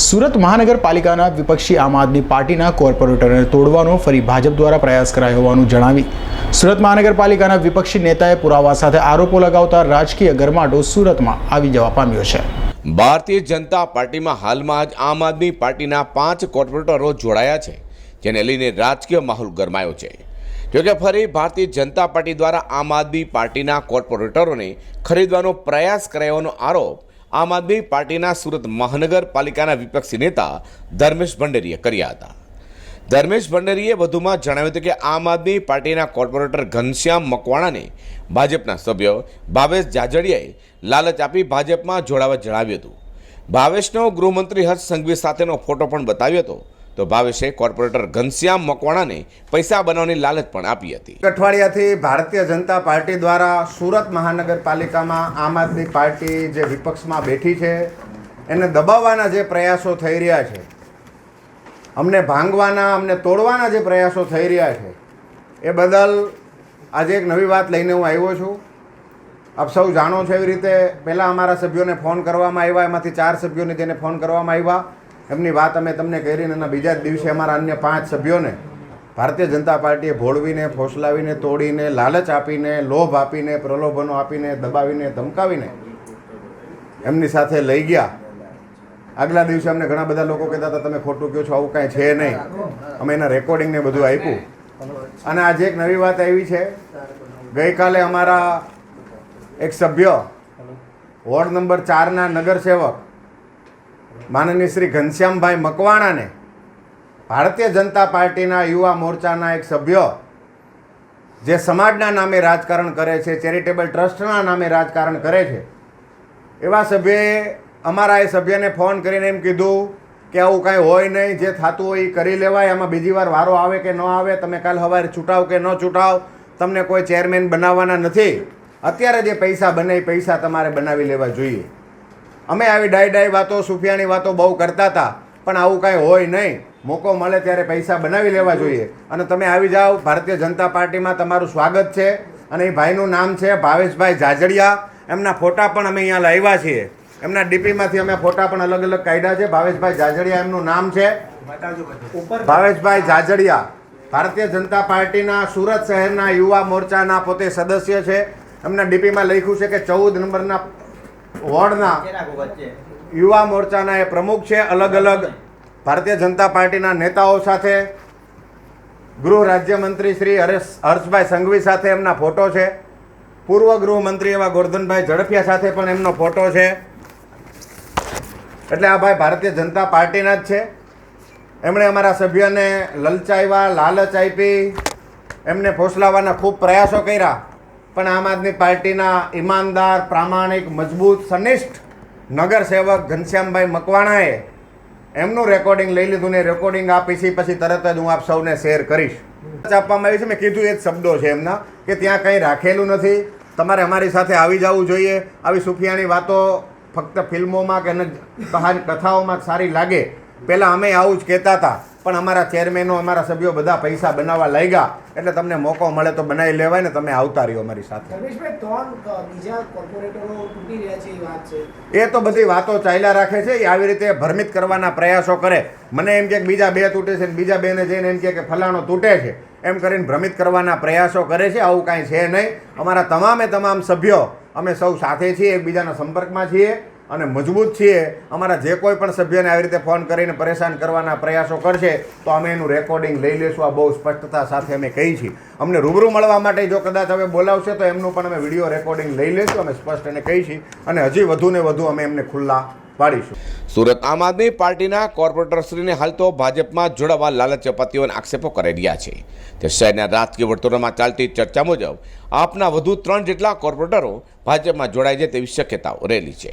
સુરત મહાનગરપાલિકાના વિપક્ષી આમ આદમી પાર્ટીના કોર્પોરેટરને તોડવાનો ફરી ભાજપ દ્વારા પ્રયાસ કરાયો હોવાનું જણાવી. સુરત મહાનગરપાલિકાના વિપક્ષી નેતાએ પુરાવા સાથે આરોપો લગાવતા રાજકીય ગરમાટો સુરતમાં આવી જવા પામ્યો છે. ભારતીય જનતા પાર્ટીમાં હાલમાં જ આમ આદમી પાર્ટીના પાંચ કોર્પોરેટરો જોડાયા છે, જેને લઈને રાજકીય માહોલ ગરમાયો છે. જોકે ફરી ભારતીય જનતા પાર્ટી દ્વારા આમ આદમી પાર્ટીના કોર્પોરેટરોને ખરીદવાનો પ્રયાસ કરાયોનો આરોપ આમ આદમી પાર્ટીના સુરત મહાનગરપાલિકાના વિપક્ષી નેતા ધર્મેશ ભંડેરીએ કર્યા હતા. ધર્મેશ ભંડેરીએ વધુમાં જણાવ્યું હતું કે આમ આદમી પાર્ટીના કોર્પોરેટર ઘનશ્યામ મકવાણાને ભાજપના સભ્ય ભાવેશ જાજડિયાએ લાલચ આપી ભાજપમાં જોડાવા જણાવ્યું હતું. ભાવેશનો ગૃહમંત્રી હર્ષ સંઘવી સાથેનો ફોટો પણ બતાવ્યો હતો. તો ભાવેશે કોર્પોરેટર ઘનશ્યામ મકવાણાને પૈસા બનાવવાની લાલચ પણ આપી હતી. અઠવાડિયાથી ભારતીય જનતા પાર્ટી દ્વારા સુરત મહાનગરપાલિકામાં આમ આદમી પાર્ટી જે વિપક્ષમાં બેઠી છે, એને દબાવવાના જે પ્રયાસો થઈ રહ્યા છે, અમને ભાંગવાના, અમને તોડવાના જે પ્રયાસો થઈ રહ્યા છે, એ બદલ આજે એક નવી વાત લઈને હું આવ્યો છું. આપ સૌ જાણો છો એવી રીતે પહેલાં અમારા સભ્યોને ફોન કરવામાં આવ્યા, એમાંથી ચાર સભ્યોને તેને ફોન કરવામાં આવ્યા. એમની વાત અમે તમને કરીને એના બીજા જ દિવસે અમારા અન્ય પાંચ સભ્યોને ભારતીય જનતા પાર્ટીએ ભોળવીને, ફોસલાવીને, તોડીને, લાલચ આપીને, લોભ આપીને, પ્રલોભનો આપીને, દબાવીને, ધમકાવીને એમની સાથે લઈ ગયા. આગલા દિવસે અમને ઘણા બધા લોકો કહેતા હતા, તમે ખોટું કહો છો, આવું કાંઈ છે નહીં. અમે એના રેકોર્ડિંગને બધું આપ્યું. અને આજે એક નવી વાત આવી છે. ગઈકાલે અમારા એક સભ્ય, વોર્ડ નંબર ચારના નગરસેવક માનનીય શ્રી ઘનશ્યામભાઈ મકવાણાને ભારતીય જનતા પાર્ટીના યુવા મોરચાના એક સભ્ય જે સમાજના નામે રાજકારણ કરે છે, ચેરિટેબલ ટ્રસ્ટના નામે રાજકારણ કરે છે, એવા સભ્યએ અમારા એ સભ્યને ફોન કરીને એમ કીધું કે આવું કાંઈ હોય નહીં, જે થતું હોય એ કરી લેવાય, આમાં બીજી વાર વારો આવે કે ન આવે, તમે કાલ સવારે છૂટાવ કે ન છૂટાવ તમને કોઈ ચેરમેન બનાવવાના નથી. અત્યારે જે પૈસા બને એ પૈસા તમારે બનાવી લેવા જોઈએ. અમે આવી ડાય ડાય વાતો સુફિયાની વાતો બહુ કરતા હતા, પણ આવું કાંઈ હોય નહીં. મોકો મળે ત્યારે પૈસા બનાવી લેવા જોઈએ. અને તમે આવી જાઓ, ભારતીય જનતા પાર્ટીમાં તમારું સ્વાગત છે. અને એ ભાઈનું નામ છે ભાવેશભાઈ જાજડિયા એમના ફોટા પણ અમે અહીંયા લાવ્યા છીએ. એમના ડીપીમાંથી અમે ફોટા પણ અલગ અલગ કાઢ્યા છે. ભાવેશભાઈ જાજડિયા એમનું નામ છે. ભાવેશભાઈ જાજડિયા ભારતીય જનતા પાર્ટીના સુરત શહેરના યુવા મોરચાના પોતે સદસ્ય છે. એમના ડીપીમાં લખ્યું છે કે ચૌદ નંબરના વોર્ડના યુવા મોરચાના એ પ્રમુખ છે અલગ અલગ ભારતીય જનતા પાર્ટીના નેતાઓ સાથે. ગૃહ રાજ્યમંત્રી શ્રી હરેશ, હર્ષભાઈ સંઘવી સાથે એમના ફોટો છે. પૂર્વ ગૃહમંત્રી એવા ગોરધનભાઈ ઝડફિયા સાથે પણ એમનો ફોટો છે. એટલે આ ભાઈ ભારતીય જનતા પાર્ટીના જ છે. એમણે અમારા સભ્યને લલચાવ્યા, લાલચ આપી, એમને ફોસલાવાના ખૂબ પ્રયાસો કર્યા. પણ આમ આદમી પાર્ટીના ઈમાનદાર, પ્રામાણિક, મજબૂત, સનિષ્ઠ નગરસેવક ઘનશ્યામભાઈ મકવાણાએ એમનું રેકોર્ડિંગ લઈ લીધું ને રેકોર્ડિંગ આપી પછી તરત જ હું આપ સૌને શેર કરીશ. આપવામાં આવી છે, મેં કીધું એ જ શબ્દો છે એમના, કે ત્યાં કંઈ રાખેલું નથી. તમારે અમારી સાથે આવી જવું જોઈએ. આવી સુફિયાની વાતો ફક્ત ફિલ્મોમાં કે કથાઓમાં સારી લાગે. પહેલાં અમે આવું જ કહેતા હતા. પણ અમારા ચેરમેનો અમારા સભ્યો બધા પૈસા બનાવવા લાગ્યા. એટલે તમને મોકો મળે તો બનાવી લેવાય ને તમે આવતા રહ્યો અમારી સાથે. એ તો બધી વાતો ચાલ્યા રાખે છે એ આવી રીતે ભ્રમિત કરવાના પ્રયાસો કરે. મને એમ કે બીજા બે તૂટે છે ને બીજા બેને જઈને એમ કે ફલાણો તૂટે છે. એમ કરીને ભ્રમિત કરવાના પ્રયાસો કરે છે આવું કાંઈ છે નહીં. અમારા તમામે તમામ સભ્યો અમે સૌ સાથે છીએ એકબીજાના સંપર્કમાં છીએ. અને મજબૂત છીએ, અમારા જે કોઈ પણ સભ્યને આવી રીતે ફોન કરીને પરેશાન કરવાના પ્રયાસો કરશે, તો અમે એનું રેકોર્ડિંગ લઈ લેશું આ બહુ સ્પષ્ટતા સાથે અમે કહી છીએ. અમને રૂબરૂ મળવા માટે જો કદાચ હવે બોલાવશે, તો એમનું પણ અમે વીડિયો રેકોર્ડિંગ લઈ લઈશું. અમે સ્પષ્ટ એને કહી છીએ અને હજી વધુ ને વધુ અમે એમને ખુલ્લા પાડીશું. સુરત આમ આદમી પાર્ટીના કોર્પોરેટરશ્રીને હાલ તો ભાજપમાં જોડાવા લાલચ અપાતીઓના આક્ષેપો કરી રહ્યા છે. તે શહેરના રાજકીય વર્તુળોમાં ચાલતી ચર્ચા મુજબ આપના વધુ ત્રણ જેટલા કોર્પોરેટરો ભાજપમાં જોડાઈ જાય તેવી શક્યતાઓ રહેલી છે.